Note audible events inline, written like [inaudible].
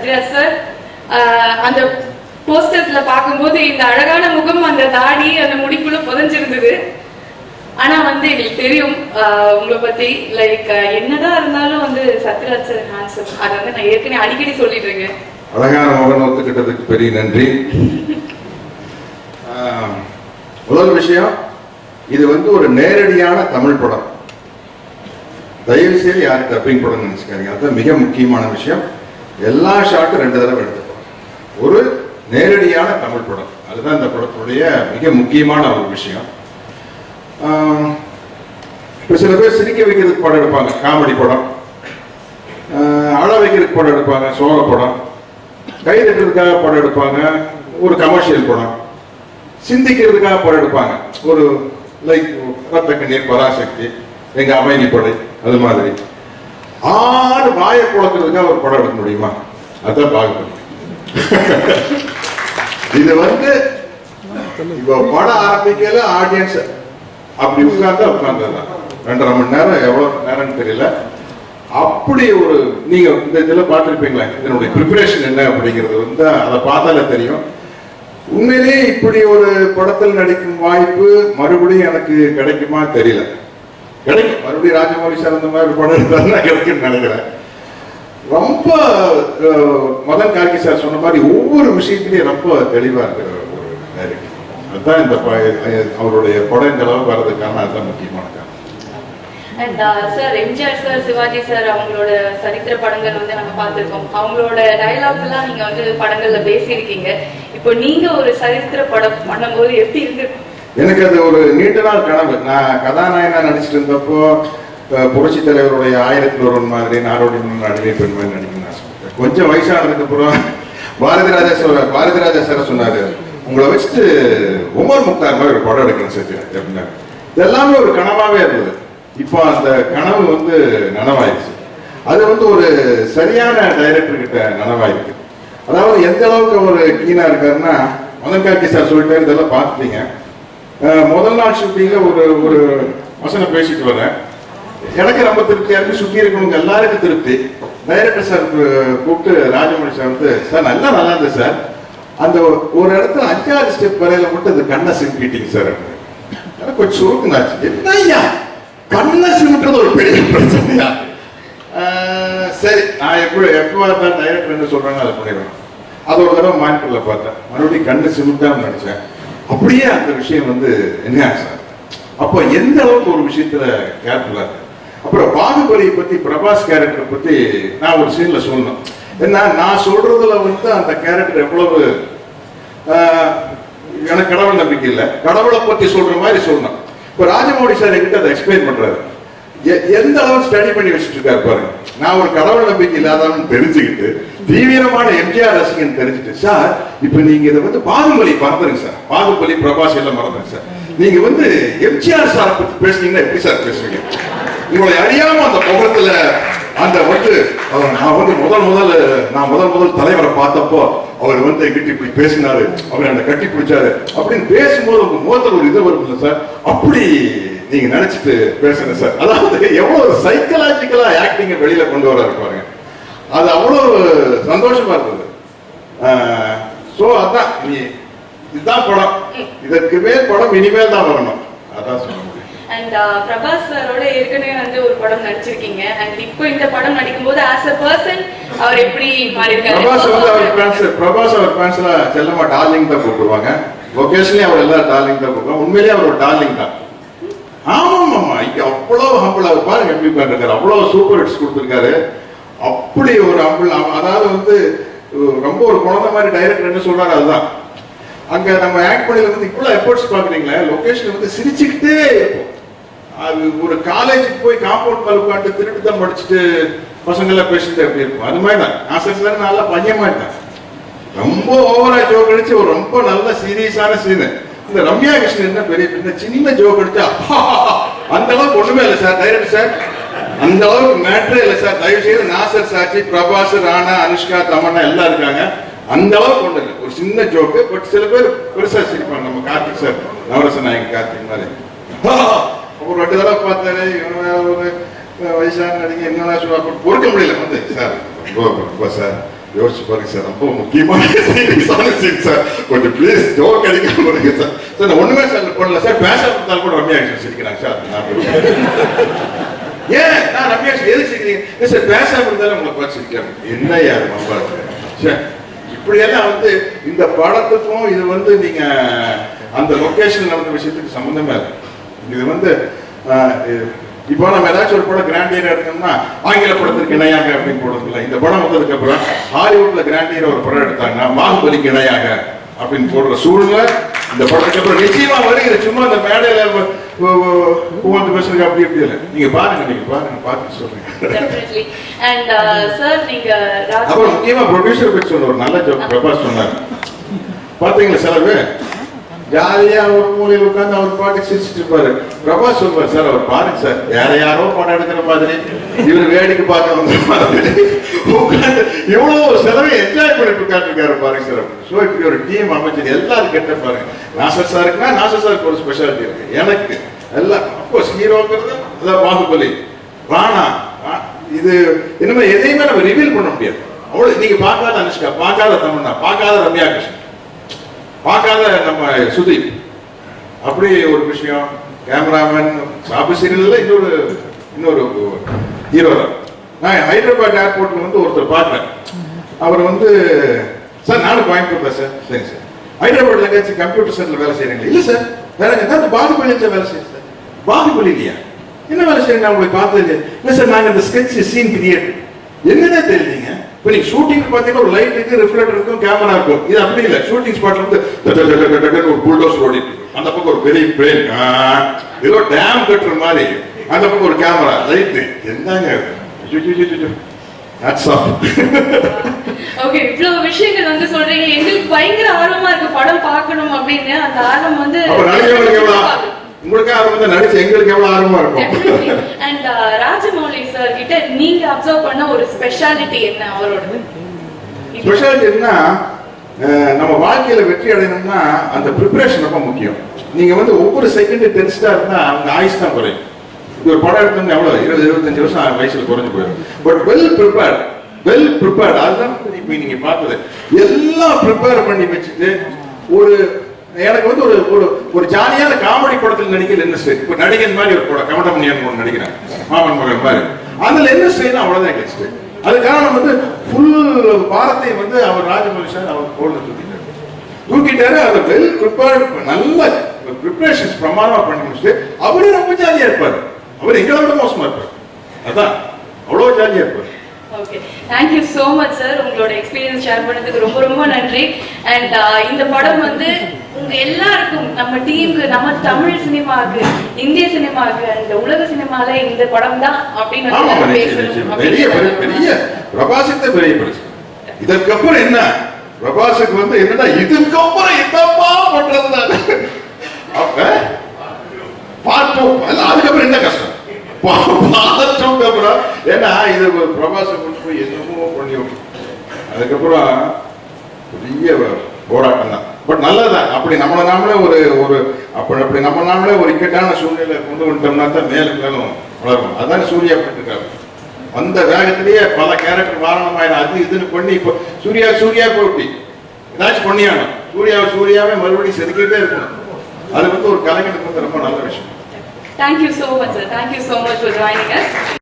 Sathyaraj sir அந்த போஸ்டர்ஸ்ல பார்க்கும்போது இந்த அழகான முகம் அந்த தாடி அந்த முடிக்குள்ள புதைஞ்சிருந்தது. ஆனா வந்து எங்களுக்கு தெரியும் ஆஹ் உங்களை பத்தி. லைக் என்னதான் இருந்தாலும் வந்து சத்யராஜ் சார் ஹேண்ட்ஸம் அதை வந்து நான் ஏற்கனவே அடிக்கடி சொல்லிட்டு இருக்கேன் அழகான முகம் ஒத்துக்கிட்டதுக்கு பெரிய நன்றி. ஆஹ், முதல் விஷயம் இது வந்து ஒரு நேரடியான தமிழ் படம். தயவு செய்து யாரும் டப்பிங் படம் நினைச்சுக்காதீங்க. அதுதான் மிக முக்கியமான விஷயம். எல்லா ஷாட்டும் ரெண்டு தடவை எடுத்துப்போம். ஒரு நேரடியான தமிழ் படம். அதுதான் இந்த படத்துடைய மிக முக்கியமான ஒரு விஷயம். இப்போ சில பேர் சிரிக்க வைக்கிறதுக்கு படம் எடுப்பாங்க. காமெடி படம். அழ வைக்கிறதுக்கு படம் எடுப்பாங்க. சோக படம். கை தட்டுறதுக்காக படம் எடுப்பாங்க. ஒரு கமர்ஷியல் படம். சிந்திக்கிறதுக்காக படம் எடுப்பாங்க. ஒரு லைக் ரத்த கண்ணீர் பராசக்தி எங்கள் அமைதி படை அது மாதிரி. ஆறு வாயை குழக்கிறதுக்காக ஒரு படம் எடுக்க முடியுமா? அதான் பார்க்கணும். இது வந்து இப்போ படம் ஆரம்பிக்கல ஆடியன்ஸ் அப்படி உட்கார்ந்தா உட்கார்ந்ததுதான் ரெண்டரை மணி நேரம் எவ்வளவு நேரம்னு தெரியல. அப்படி ஒரு நீங்க இந்த இதுல பார்த்துருப்பீங்களா இதனுடைய ப்ரிப்பரேஷன் என்ன அப்படிங்கிறது வந்து அதை பார்த்தாலே தெரியும். உண்மையிலேயே இப்படி ஒரு படத்தில் நடிக்கும் வாய்ப்பு மறுபடியும் எனக்கு கிடைக்குமா தெரியல. கிடைக்கும் மறுபடியும் ராஜமௌலி சார் அந்த மாதிரி படம் எடுத்தாருன்னா கிடைக்கும்னு நினைக்கிறேன். ரொம்ப மதன் கார்கி சார் சொன்ன மாதிரி ஒவ்வொரு விஷயத்திலையும் ரொம்ப தெளிவா இருக்கிற ஒரு டைரக்டர் அதுதான் இந்த அவருடைய படம் இந்த அளவுக்கு வர்றதுக்கான அதுதான் முக்கியமான காரணம். Sir MGR sir Sivaji sir அவங்களோட சரித்திர படங்கள் வந்து நம்ம பார்த்துருக்கோம். அவங்களோட டைலாக்ஸ் எல்லாம் நீங்க வந்து படங்கள்ல பேசியிருக்கீங்க. இப்போ நீங்க ஒரு சரித்திர படம் பண்ணும்போது எப்படி இருக்கு? எனக்கு அது ஒரு நீண்ட நாள் கனவு. நான் கதாநாயகனா நடிச்சிட்டு இருந்தப்போ புரட்சி தலைவருடைய ஆயிரத்தில் ஒருவன் மாதிரி நாடோடி மன்னன் அடிமை பெண் மாதிரி நடிக்கணும் கொஞ்சம் வயசானதுக்கு அப்புறம் பாரதி ராஜா சார் பாரதி ராஜா சார் சொன்னாரு உங்களை வச்சுட்டு உமர் முக்தார் மாதிரி ஒரு படம் எடுக்கணும் சத்யா அப்படின்னாரு. இதெல்லாமே ஒரு கனவாவே இருந்தது. இப்போ அந்த கனவு வந்து நனவாயிடுச்சு. அது வந்து ஒரு சரியான டைரக்டர் கிட்ட நனவாயிருக்கு. அதாவது எந்த அளவுக்கு அவர் கீனா இருக்காருன்னா மதன் கார்கி சார் சொல்லிட்டு இதெல்லாம் பார்த்துட்டீங்க. முதல் நாள் ஷூட்டிங்கில் ஒரு ஒரு வசனம் பேசிட்டு வரேன். எனக்கு ரொம்ப திருப்தியா இருக்கு. சுத்தி இருக்கவங்க எல்லாருக்கும் திருப்தி. டைரக்டர் சார் கூப்பிட்டு ராஜமணி சார் வந்து சார் நல்லா நல்லா இருந்தது சார். அந்த ஒரு இடத்துல அஞ்சாறு ஸ்டெப் வரையில மட்டும் அந்த கண்ணை சிம்பிட்டீங்க சார். எனக்கு கொஞ்சம் சுருக்குனாச்சு. என்ன ஐயா? கண்ணை சிமிட்டுறது ஒரு பெரிய பிரச்சனையா? சரி நான் எப்போ எப்போ இருந்தாலும் டைரக்டர் என்ன சொல்றாங்க அதை பண்ணிடுவேன். அது ஒரு தடவை மானிட்டர்ல பார்த்தேன். மறுபடியும் கண்ணு சிமிட்டான்னு நினச்சேன் அப்படியே அந்த விஷயம் வந்து என்ன சார் அப்போ எந்த அளவுக்கு ஒரு விஷயத்துல கேர்ஃபுல்லா இருக்கு? அப்புறம் பாகுபலியை பத்தி பிரபாஸ் கேரக்டர் பத்தி நான் ஒரு சீன்ல சொல்லணும். ஏன்னா நான் சொல்றதுல வந்து அந்த கேரக்டர் எவ்வளவு எனக்கு கடவுள் நம்பிக்கை இல்லை. கடவுளை பத்தி சொல்ற மாதிரி சொல்லணும். இப்போ ராஜமௌழி சார் என்கிட்ட அதை எக்ஸ்பிளைன் பண்றாரு. எந்த அளவு ஸ்டடி பண்ணி வச்சுட்டு இருக்காரு பாருங்க. நான் ஒரு கடவுள் நம்பிக்கை இல்லாதவன் தெரிஞ்சுக்கிட்டு தீவிரமான எம்ஜிஆர் ரசிகன் தெரிஞ்சுட்டு சார் இப்போ நீங்க இதை வந்து பாகுபலி மறந்துருங்க சார். பாகுபலி பிரபாஸ் எல்லாம் மறந்துருங்க சார். நீங்க வந்து எம்ஜிஆர் சார் பத்தி பேசுனீங்கன்னா எப்படி சார் பேசுவீங்க? உங்களை அறியாம அந்த முகத்துல அந்த வந்து அவர் நான் வந்து முதல் முதல் நான் முதல் முதல் தலைவரை பார்த்தப்போ அவர் வந்து எங்கிட்ட இப்படி பேசினாரு. அவர் என்னை கட்டி பிடிச்சாரு. அப்படின்னு பேசும்போது உங்க முகத்துல ஒரு இது வரும் சார். அப்படி நீங்க நினைச்சிட்டு பேசுங்க சார். அதாவது எவ்வளவு சைக்கலாஜிக்கலா ஆக்டிங்க வெளியில கொண்டு வர பாருங்க. அது அவ்வளவு சந்தோஷமா இருந்தது. சோ அதான் நீ இதுதான் படம். இதற்கு மேல் படம் இனிமேல் தான் வரணும். அதான் சொல்ல முடியும். அண்ட் பிரபாஸ் சாரோட ஏற்கனவே வந்து ஒரு படம் நடிச்சிருக்கீங்க. அண்ட் இப்போ இந்த படம் நடிக்கும்போது ஆஸ் அ பர்சன் அவர் எப்படி மாறி பிரபாஸ் வந்து அவர் ஃபேன்ஸ் பிரபாஸ் அவர் ஃபேன்ஸ்ல செல்லமா டார்லிங் தான் கூப்பிடுவாங்க லொகேஷன்லயே அவர் எல்லாரும் டார்லிங் தான் கூப்பிடுவாங்க உண்மையிலேயே அவர் ஒரு டார்லிங் தான். ஆமாம் ஆமா இங்க அவ்வளவு ஹம்பிளாக அவர் பாருங்க எப்படி பண்ணிருக்காரு அவ்வளவு சூப்பர் ஹிட்ஸ் கொடுத்துருக்காரு. அப்படி ஒரு ஹம்பிள் அதாவது வந்து ரொம்ப ஒரு குழந்தை மாதிரி டைரக்டர் என்ன சொல்றாரு அதுதான். அங்க நம்ம ஆக்ட் பண்ணல வந்து இவ்வளவு எஃபர்ட்ஸ் பாக்குறீங்களே லொகேஷன் வந்து சிரிச்சுக்கிட்டே அது ஒரு காலேஜுக்கு போய் காம்பவுண்ட் மேல உட்காந்து திருட்டு தான் படிச்சுட்டு பசங்க எல்லாம் பேசிட்டு அப்படி இருக்கும் அது மாதிரி தான். நான் நல்லா பையன் மாட்டேன் ரொம்ப ஓவரா ஜோக் அடிச்சு ஒரு ரொம்ப நல்ல சீரியஸான சீனு இந்த ரம்யா கிருஷ்ணன் என்ன பெரிய இந்த சின்ன ஜோக் அடிச்சா அந்த அளவுக்கு ஒண்ணுமே இல்லை சார் டைரக்டர் சார். அந்த அளவுக்கு மேட்ரே இல்லை சார். தயவு செய்து நாசர் சாட்சி பிரபாஸ் ராணா அனுஷ்கா தமன்னா எல்லாம் இருக்காங்க. அந்த அளவுக்கு ஒண்ணு இல்லை. ஒரு சின்ன ஜோக்கு பட் சில பேர் பெருசா சிரிப்பாங்க. நம்ம கார்த்திக் சார் நவரச நாயகன் கார்த்திக் மாதிரி. ஒரு ரெண்டு தடவை பார்த்தாரு ஒரு வயசான நடிகை என்னடா சொல்லுவாங்க பொறுக்க முடியல வந்து சார். சார். யோசிச்சு பாருங்க சார் ரொம்ப முக்கியமான சீரியஸான சீன் சார் கொஞ்சம் ப்ளீஸ் ஜோக் அடிக்காம பாருங்க சார். சார் நான் ஒண்ணுமே சார் போடல சார். பேச கொடுத்தாலும் கூட ரம்யா ஆக்ஷன் சிரிக்கிறாங்க சார். நான் ஏன்? நான் ரம்யா எது சிரிக்கிறீங்க சார் பேசாம இருந்தாலும் உங்களை பார்த்து சிரிக்கிறேன் என்ன யார் ரொம்ப சார் இப்படியெல்லாம் வந்து இந்த படத்துக்கும் இது வந்து நீங்க அந்த லொக்கேஷன் நடந்த விஷயத்துக்கு சம்மந்தமே இல்லை. இது வந்து இப்போ நம்ம ஏதாச்சும் ஒரு படம் கிராண்டியர் எடுத்தோம்னா ஆங்கில படத்திற்கு இணையாக அப்படின்னு போடுறதில்ல இந்த படம் வந்ததுக்கு அப்புறம் ஹாலிவுட்ல கிராண்டியர் ஒரு படம் எடுத்தாங்கன்னா பாகுபலிக்கு இணையாக அப்படின்னு போடுற சூழ்நிலை இந்த படத்துக்கு அப்புறம் நிச்சயமா வருகிறது. சும்மா இந்த மேடையில புகழ்ந்து பேசுறது அப்படி இப்படி இல்லை. நீங்க பாருங்க நீங்க பாருங்க பார்த்து சொல்றீங்க ராஜ் அப்புறம் முக்கியமா ப்ரொடியூசர் பற்றி சொன்ன ஒரு நல்ல ஜோக் பிரபாஸ் சொன்னார். பாத்தீங்களா சில பேர் ஜாலியா ஒரு மூலையில் உட்கார்ந்து அவர் பாட்டு சிரிச்சிட்டு இருப்பாரு. பிரபாஸ் சொல்வார் சார் அவர் பாருங்க சார். வேற யாரோ படம் எடுக்கிற மாதிரி. இவர் வேடிக்கை பார்க்க வந்த மாதிரி. உட்கார்ந்து எவ்வளவு ஒரு செலவை என்ஜாய் பண்ணிட்டு உட்கார்ந்துருக்காரு பாருங்க சார். ஸோ இப்படி ஒரு டீம் அமைச்சர் எல்லாரும் கெட்ட பாருங்க. நாசர் சாருக்குன்னா நாசர் சாருக்கு ஒரு ஸ்பெஷாலிட்டி இருக்கு. எனக்கு எல்லாம் அப்கோர்ஸ் ஹீரோங்கிறது அதான் பாகுபலி. ராணா இது இனிமே எதையுமே நம்ம ரிவீல் பண்ண முடியாது. அவ்வளவு நீங்க பார்க்காத அனுஷ்கா பார்க்காத தமிழ்னா பார்க்காத ரம்யா கிருஷ்ணன் பார்க்காத நம்ம சுதீப். அப்படி ஒரு விஷயம். கேமராமேன் பாபு சீரியல்ல இன்னொரு இன்னொரு ஹீரோ தான். நான் ஹைதராபாத் ஏர்போர்ட்ல வந்து ஒருத்தர் பார்த்தேன். அவர் வந்து சார் நானும் கோயம்புத்தூர் தான் சார் சரிங்க சார். ஹைதராபாத்ல எங்கேயாச்சும் கம்ப்யூட்டர் சென்டர்ல வேலை செய்யறீங்க இல்ல சார். வேற எங்க பாகுபலி வேலை செய்யுங்க சார். பாகுபலி இல்லையா என்ன வேலை செய்யணும் நான் உங்களுக்கு பார்த்தது இல்லை சார் நாங்கள் இந்த ஸ்கெட்ச் சீன் கிரியேட் என்னன்னே தெரியலீங்க இப்போ நீங்க ஷூட்டிங் பார்த்தீங்கன்னா ஒரு லைட் இருக்கு ரிஃப்ளெக்டர் இருக்கும் கேமரா இருக்கும். இது அப்படி இல்லை. ஷூட்டிங் ஸ்பாட்ல வந்து ஒரு புல்டோஸ் ஓடிட்டு. அந்த பக்கம் ஒரு பெரிய பிளேன் ஏதோ டேம் கட்டுற மாதிரி. அந்த பக்கம் ஒரு கேமரா லைட் என்னங்க ஓகே [laughs] இவ்வளவு விஷயங்கள் வந்து சொல்றீங்க. எங்களுக்கு பயங்கர ஆர்வமா இருக்கு படம் பார்க்கணும் அப்படின்னு. அந்த ஆர்வம் வந்து உங்களுக்கு ஆர்வம் வந்து நடிச்சு எங்களுக்கு எவ்வளவு ஆர்வமா இருக்கும்? அண்ட் ராஜமௌலி சார் கிட்ட நீங்க அப்சர்வ் பண்ண ஒரு ஸ்பெஷாலிட்டி என்ன அவரோடது ஸ்பெஷாலிட்டி என்ன நம்ம வாழ்க்கையில வெற்றி அடையணும்னா அந்த ப்ரிப்பரேஷன் ரொம்ப முக்கியம். நீங்க வந்து ஒவ்வொரு செகண்ட் டென்ஸ்டா இருந்தா அவங்க ஆயுஸ் தான் குறையும். ஒரு படம் எடுத்தோம்னா எவ்வளவு? இருபது இருபத்தஞ்சு வருஷம் வயசுல குறைஞ்சு போயிடும். But well prepared well prepared அதுதான் இப்ப நீங்க பார்த்தது. எல்லாம் ப்ரிப்பேர் பண்ணி வச்சுட்டு ஒரு எனக்கு வந்து ஒரு ஒரு ஒரு ஜாலியான காமெடி படத்தில் நடிக்கிற என்ன இப்போ நடிகன் மாதிரி ஒரு படம் கமடமணியன் ஒன்று நடிக்கிறேன் மாமன் மகன் மாதிரி. அதுல என்ன செய்யணும் அவ்வளவுதான் கெஸ்ட் அது காரணம் வந்து ஃபுல் பாரத்தை வந்து அவர் ராஜமௌலி சார் அவர் கோல்டு தூக்கிட்டாரு தூக்கிட்டாரு அதை வெல் ப்ரிப்பேர்ட் நல்ல ப்ரிப்பரேஷன்ஸ் பிரமாணமாக பண்ணி முடிச்சுட்டு அவரே ரொம்ப ஜாலியாக இருப்பார். அவர் எங்களை விட மோசமாக இருப்பார். அதான் அவ்வளோ ஜாலியாக இருப்பார். Okay thank you so much sir உங்களோட எக்ஸ்பீரியன்ஸ் ஷேர் பண்ணதுக்கு ரொம்ப ரொம்ப நன்றி. அண்ட் uh, இந்த படம் வந்து எல்லாருக்கும் நம்ம டீமுக்கு நம்ம தமிழ் சினிமாவுக்கு இந்திய சினிமாவுக்கு அந்த உலக சினிமால இந்த படம் தான் அப்படின்னு பெரிய பெரிய பிரபாசத்தை பெரிய பிரச்சனை இதற்கப்புறம் என்ன? பிரபாஸுக்கு வந்து என்னடா இதுக்கப்புறம் என்னப்பா பண்றது அல்ல அதுக்கப்புறம் என்ன கஷ்டம்? பார்த்தோம் அப்புறம் ஏன்னா இது பிரபாசை என்னமோ பண்ணி விட்டு. அதுக்கப்புறம் பெரிய போராட்டம் தான் பட் நல்லதுதான். அப்படி நம்மளை நாமளே ஒரு ஒரு அப்படி அப்படி நம்ம நாமளே ஒரு இக்கட்டான சூழ்நிலை கொண்டு வந்துட்டோம்னா தான் மேலும் மேலும் வளரும். அதான் சூர்யா பண்ணிருக்காரு வந்த வேகத்திலேயே பல கேரக்டர் வாரணமாயிரம் அது இதுன்னு பண்ணி இப்போ சூர்யா சூர்யா போட்டி ஏதாச்சும் பண்ணியாகணும். சூர்யாவை சூர்யாவே மறுபடியும் செதுக்கிட்டே இருக்கணும். அது வந்து ஒரு கலைஞனுக்கு வந்து ரொம்ப நல்ல விஷயம். Thank you so much, sir. Thank you so much for joining us.